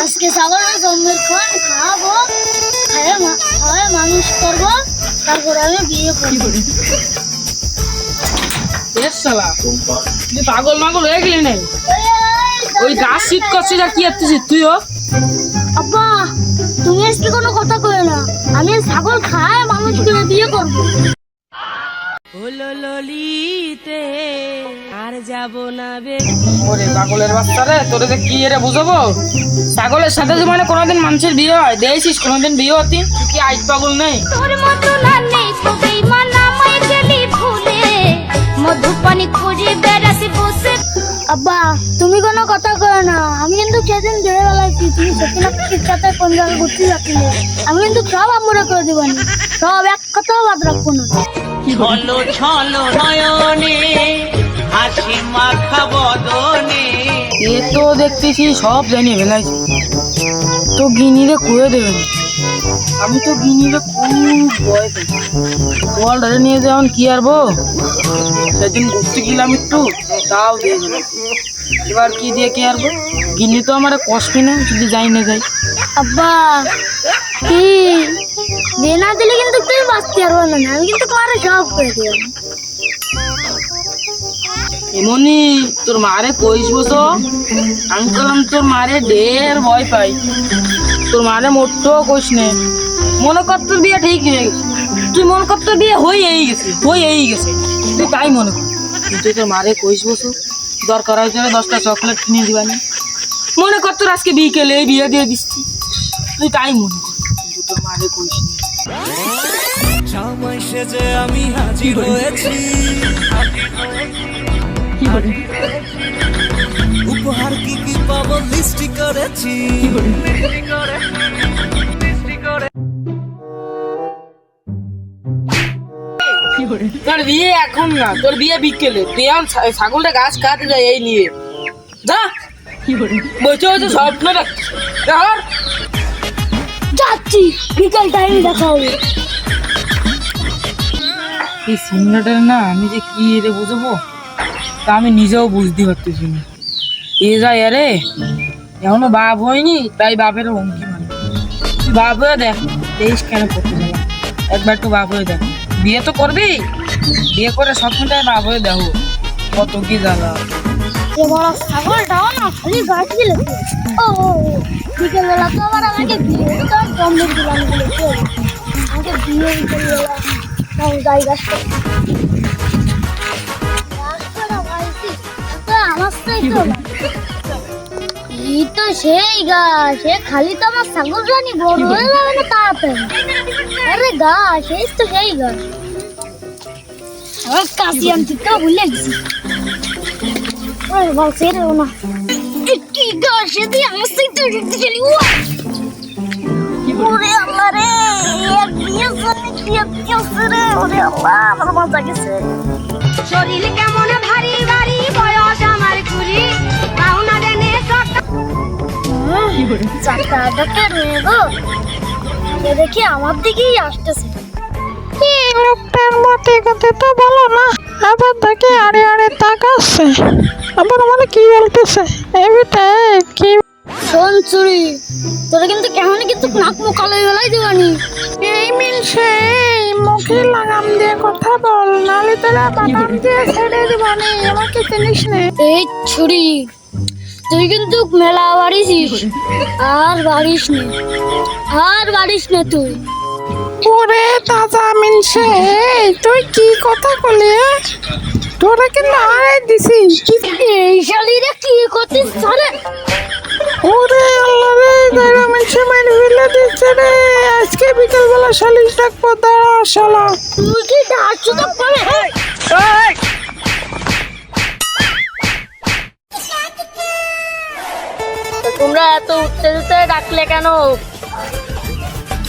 আজকে ছাগলের জন্মের খন খাওয়াবো খাওয়ায় মানুষ করব তারপরে আমি বিয়ে করব। পাগল মাগল হয়ে গেলি নাই ওই গাছ শীত করছিস আর কি এত্তিছিস তুইও? আব্বা তুমি আজকে কোনো কথা কই না। আমি ছাগল খায় মানুষ করে বিয়ে করব। হলো ললিতে আর যাব না বে ওরে পাগলের বাচ্চা রে তোরে যে কি এরে বুঝাবো? ছাগলের সাথে যে মানে কোনোদিন মানুষের বিয়ে হয় দেখছিস কোনোদিন বিয়ে হতি? তুই কি আইট পাগল নেই? তোর মতো না নেই তো বেইমান আমায় গেলি ভুলে মধুপানি খুঁজে বেড়াতে বসে আব্বা তুমি কোনো কথা কয় না। আমি কিন্তু সেদিন ধরে বেলাইছি তুমি সত্যি না সাথে কোন জায়গায় ঘুরতে যাচ্ছিলে? আমি কিন্তু সব আমরে করে দিব না। সব এক কথাও বাদ রাখব না। ছলো ছলো নয়নে হাসি মাখা বদনে। এ তো দেখতেছি সব জানিয়ে ফেলাইছি। তো গিনিরে কুয়ে দেবেন আমি তো গিনিরে খুব ভয় পাই। বলটারে নিয়ে যেমন কি আর আরবো সেদিন ঘুরতে গেলাম একটু তাও দিয়ে গেল। এবার কি দিয়ে কি আরবো গিনি তো আমার কষ্টই না যদি যাই না যাই। আব্বা কি না দিলে কিন্তু তুমি বাঁচতে পারব না আমি কিন্তু তোমার সব করে দিব। এমনই তোর মারে কইস বসো আমি তোর মারে ঢের ভয় পাই। তোর মারে মোটও কইস নে। মনে কর তোর বিয়ে ঠিক হয়ে গেছে। তুই মনে কর তোর বিয়ে হয়েই গেছে হয়েই গেছে। তুই তাই মনে কর। কিন্তু তোর মারে কইস বসো দরকার হয়েছে না দশটা চকলেট কিনে দিবানি। মনে কর তোর আজকে বিকেলে বিয়ে দিয়ে দিচ্ছি। তুই তাই মনে কর। নে। সেজে আমি হাজির হয়েছি। উপহার কি কি পাবো লিস্টি করেছি। তোর বিয়ে এখন না তোর বিয়ে বিকেলে। ছা- ছাগলটা গাছ কাটে যায় এই নিয়ে। যা! বসে বসে স্বপ্ন। যাচ্ছি। বিকাল টাইমে দেখা হবে। এই সিমলাটার না আমি যে কি রে বুঝব? তা আমি নিজেও বুঝতে পারতেছি না। এ যা আরে এখনও বাপ হয়নি, তাই বাপের হুমকি মানে। তুই বাপ হয়ে দেখ তেইশ কেন করতে যাবে একবার একটু বাপ হয়ে দেখ। বিয়ে তো করবি? বিয়ে করে স্বপ্নটাই বাপ হয়ে দেখো। কত কি জ্বালা। যে বড় ছাগলটাও না খালি গাছ ও তো আবার আমাকে বিয়ে দিলাম? আমাকে বিয়ে গাই গাছ আমার তাই তো এই তো সেই গাছ সে খালি তো আমার ছাগল রানি বড় হয়ে যাবে না তাড়াতাড়ি। আরে গাছ এই তো সেই গাছ। আমার কাশি আনতে তো ভুলে গেছি। ওরে বল কি গাছ দিয়ে আমার সাথে উঠতে চলি ওরে আল্লাহ রে এক বিয়ে জানি কি আছে রে? ওরে আল্লাহ আমার মজা গেছে। শরীর কেমন ভারী ভারী বয়স আমার কুড়ি। পাওনা দেনে চারটা আটাকে রয়ে গো। এ দেখি আমার দিকেই আসতেছে। লোকটার মতে কথা তো বলো না। আবার তাকে আড়ে আড়ে তাকাচ্ছে। আবার মানে কি বলতেছে? এবিটা কি? শোন চুরি। তোরা কিন্তু কেমন কিন্তু নাক মুখ কালো গলাই দিবানি। এই মিলছে মুখে লাগাম দিয়ে কথা বল নালে তোরা বাদাম দিয়ে ছেড়ে দিবানি আমাকে চিনিস নে। এই ছুরি তুই কিন্তু মেলা বাড়িছিস আর বাড়িস নে আর বাড়িস না তুই। ওরে তাজা মিলছে তুই কি কথা বলি তোরা কিন্তু দিছিস? এই শালিরে কি করছিস? জানে ওরে আল্লাহ রে মেরে ফেলে দিচ্ছে রে। আজকে বিকালবেলা শালিশ ডাকবো দাঁড়া শালা। তুই কি ডাকছো তো পরে তোমরা এত উত্তেজিত ডাকলে কেন?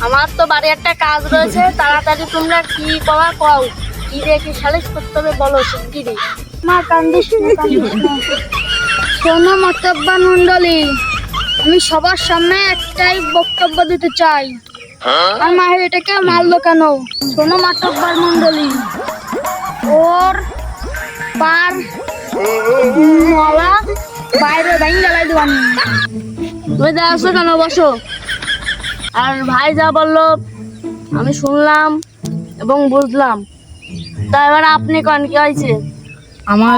আমার তো বাড়ি একটা কাজ রয়েছে তাড়াতাড়ি তোমরা কি করা কও। কি রে কি সালিশ করতে হবে বলো শিগগিরই। মা কান্দিস না, কান্দিস না। মতব্বা মন্ডলী আমি সবার সামনে একটাই বক্তব্য দিতে চাই। আর মাহের এটাকে মারলো কেন? শোনো মাতব্বার মন্ডলী ওর পার মলা বাইরে বাইন জ্বালাই দেবানি তুমি দেখছ কেন বসো? আর ভাই যা বলল আমি শুনলাম এবং বুঝলাম। তা এবার আপনি কন কি হয়েছে? আমার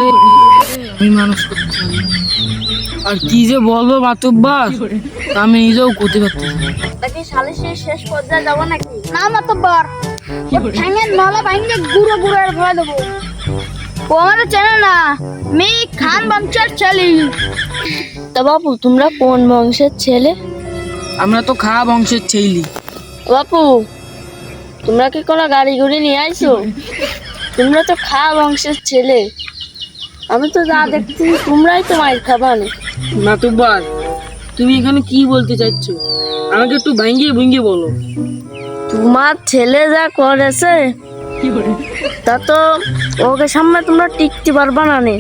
আমি মানুষ করতে আর কি যে বলব মাতুব্বার তা আমি নিজেও করতে পারছি না। নাকি সালিশের শেষ পর্যায়ে যাব নাকি? না মাতব্বর ঠ্যাঙের নলা ভাঙে গুঁড়ো গুঁড়ো আর ভয় দেবো। ও আমাদের চেনে না। মি খান বংশের ছেলে। তা বাপু তোমরা কোন বংশের ছেলে? আমরা তো খা বংশের ছেলি। বাপু তোমরা কি কোনো গাড়ি গুড়ি নিয়ে আইছো? তোমরা তো খা বংশের ছেলে। আমি তো যা দেখছি তোমরাই তো মাইর খাবানি মাতুব্বার তুমি এখানে কি বলতে চাইছো? আমাকে একটু ভাঙ্গিয়ে ভুঙ্গিয়ে বলো। তোমার ছেলে যা করেছে তা তো ওকে সামনে তোমরা টিকতে পারবা না নে।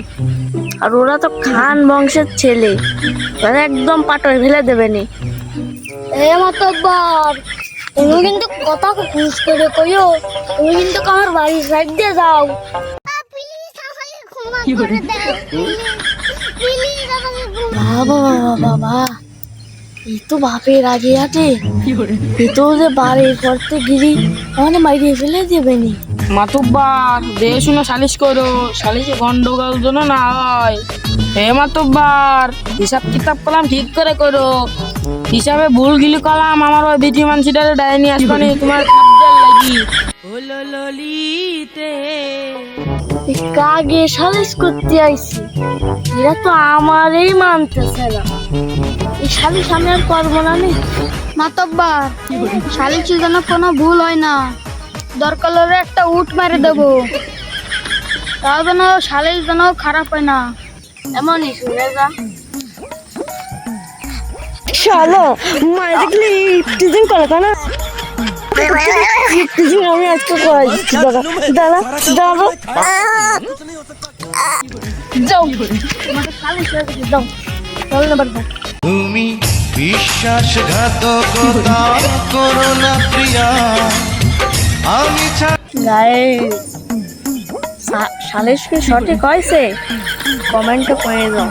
আর ওরা তো খান বংশের ছেলে। ওরা একদম পাটয় ফেলে দেবে নি। এ মাতব্বর তুমি কিন্তু কথা খুশ করে কইও। তুমি কিন্তু আমার বাড়ির সাইড দিয়ে যাও। বাবা বাবা বাবা এই তো বাপের আগে এ তো যে বাড়ির করতে গিরি মানে মাইরে ফেলে দেবে নি। মাতুব্বার দেখে শুনে সালিশ করো। সালিশে গন্ডগোল যেন না হয়। হে মাতুব্বার হিসাব কিতাব কলাম ঠিক করে করো। হিসাবে ভুল গিলি কলাম আমার ওই বিটি মানসিটারে ডাইনি আসবানি তোমার খাদ্যের লাগি। হলো ললিতে কাগে সালিশ করতে আইছি এরা তো আমারই মানতেছে না। এই সালিশ আমি আর করব না নি। মাতব্বার সালিশের জন্য কোনো ভুল হয় না। দরকার হলে একটা উট মেরে দেবো। তাও যেন সালিশ যেন খারাপ হয় না। এমনই শুনে যা। শালো মায়ের দেখলি টিচিং করে না? টিচিং আমি আজকে করাই দিচ্ছি দাদা দাদা দাদা। যাও। যাও চল না বাড়ি তুমি বিশ্বাসঘাতকতা করো না প্রিয়া। আমি ছাড়া গাইস কি সঠিক হয়েছে? কমেন্টে করে দাও